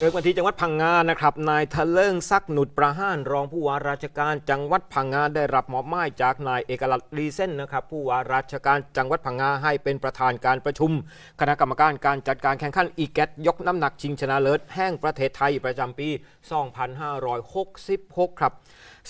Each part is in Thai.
เกิดวันที่จังหวัดพังงานะครับ นายทะเลิงซักหนุดประห้านรองผู้ว่าราชการจังหวัดพังงาได้รับมอบหมายจากนายเอกลักษณ์รีเส้นนะครับ ผู้ว่าราชการจังหวัดพังงาให้เป็นประธานการประชุม คณะกรรมการการจัดการแข่งขันอีแกตยกน้ำหนักชิงชนะเลิศแห่งประเทศไทยประจำปี 2566 ครับ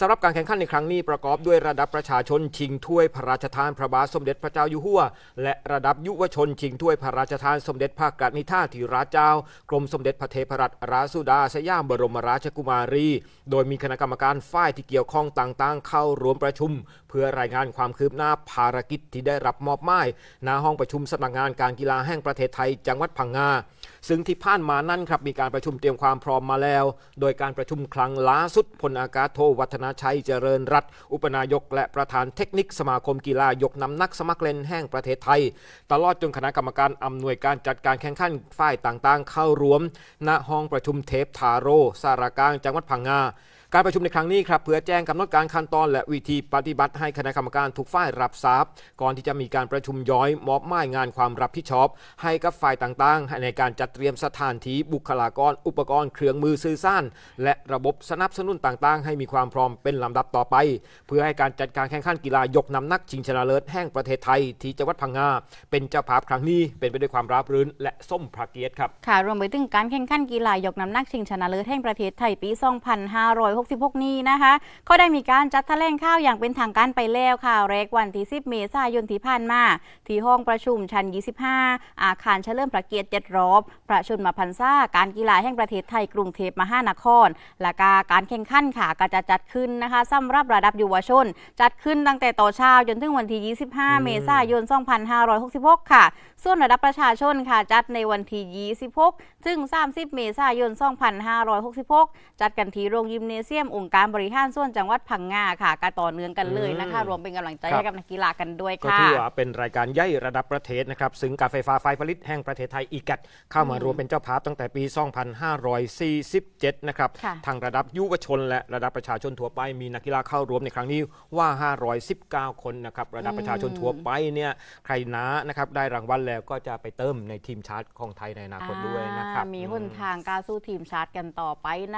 สำหรับการแข่งขันในครั้งนี้ประกอบด้วยระดับประชาชนชิงถ้วยพระราชทานพระบาทสมเด็จพระเจ้าอยู่หัว และระดับยุวชนชิงถ้วยพระราชทานสมเด็จพระกนิษฐาธิราชเจ้า กรมสมเด็จพระเทพรัตนราสุดาสยามบรมราชกุมารี โดยมีคณะกรรมการฝ่ายที่เกี่ยวข้องต่างๆ เข้าร่วมประชุม เพื่อรายงานความคืบหน้าภารกิจที่ได้รับมอบหมายณห้องประชุมสำนักงานการกีฬาแห่งประเทศไทยจังหวัดพังงา ซึ่งที่ผ่านมานั่นครับมีการประชุมเตรียมความพร้อมมาแล้ว โดยการประชุมครั้งล่าสุดพลอากาศโทวัฒนาชัยเจริญรัตอุปนายก และประธานเทคนิคสมาคมกีฬายกน้ำหนักสมัครเล่นแห่งประเทศไทย ตลอดจนคณะกรรมการอำนวยการจัดการแข่งขันฝ่ายต่างๆ เข้ารวม ณห้องประชุมเทปทาโรสารากลางจังหวัดพังงา การประชุมในครั้งนี้ครับเพื่อแจ้งกำหนดการขั้นตอนและวิธีปฏิบัติให้คณะกรรมการทุกฝ่ายรับทราบ ก่อนที่จะมีการประชุมย้อยมอบหมายงานความรับผิดชอบ ให้กับฝ่ายต่างๆ ในการจัดเตรียมสถานที่บุคลากร อุปกรณ์เครื่องมือสื่อสารและระบบสนับสนุนต่างๆ ให้มีความพร้อมเป็นลำดับต่อไป เพื่อให้การจัดการแข่งขันกีฬายกน้ำหนักชิงชนะเลิศแห่งประเทศไทยที่จังหวัดพังงาเป็นเจ้าภาพครั้งนี้เป็นไปด้วยความราบรื่น และส้มพระเกียรติครับค่ะรวมไปถึงการแข่งขันกีฬายกน้ำหนักชิงชนะเลิศแห่งประเทศไทยปี2566 นี้นะคะ ก็ได้มีการจัดแถลงข่าวอย่างเป็นทางการไปแล้วค่ะแรกวันที่ 10 เมษายนที่ผ่านมา ที่ห้องประชุมชั้น 25 อาคารเฉลิมพระเกียรติ7รอบ ประชุมมาพันซ่าการกีฬาแห่งประเทศไทยกรุงเทพมหานคร และกาการแข่งขันค่ะก็จะจัดขึ้นนะคะสำหรับระดับเยุวชน จัดขึ้นตั้งแต่ต่อนเช้าจนถึงวันที่ 25 เมษายน 2566 ค่ะ ส่วนระดับประชาชนค่ะจัดในวันที่ 26 ถึง 30 เมษายน 2566 จัดกันที่โรงยิมเนเซียมองค์การบริหารส่วนจังหวัดพังงาค่ะก็ต่อเนื่องกันเลยนะคะอืมรวมเป็นกำลังใจครับให้กับนักกีฬากันด้วยก็ค่ะถือว่าเป็นรายการใหญ่ระดับประเทศนะครับซึ่งการไฟฟ้าฝ่ายผลิตแห่งประเทศไทยอีกัดเข้ามารวมเป็นเจ้าภาพตั้งแต่ปี 2547 นะครับค่ะทางระดับยุวชน และระดับประชาชนทั่วไปมีนักกีฬาเข้ารวมในครั้งนี้ว่า 519 คนนะครับระดับประชาชนทั่วไปเนี่ยใครนะนะครับได้รางวัลแล้วก็จะไปเติมในทีมชาติของไทยในอนาคตด้วยนะครับอ่ามีหนทางการสู้ทีมชาติกันต่อไปนะคะ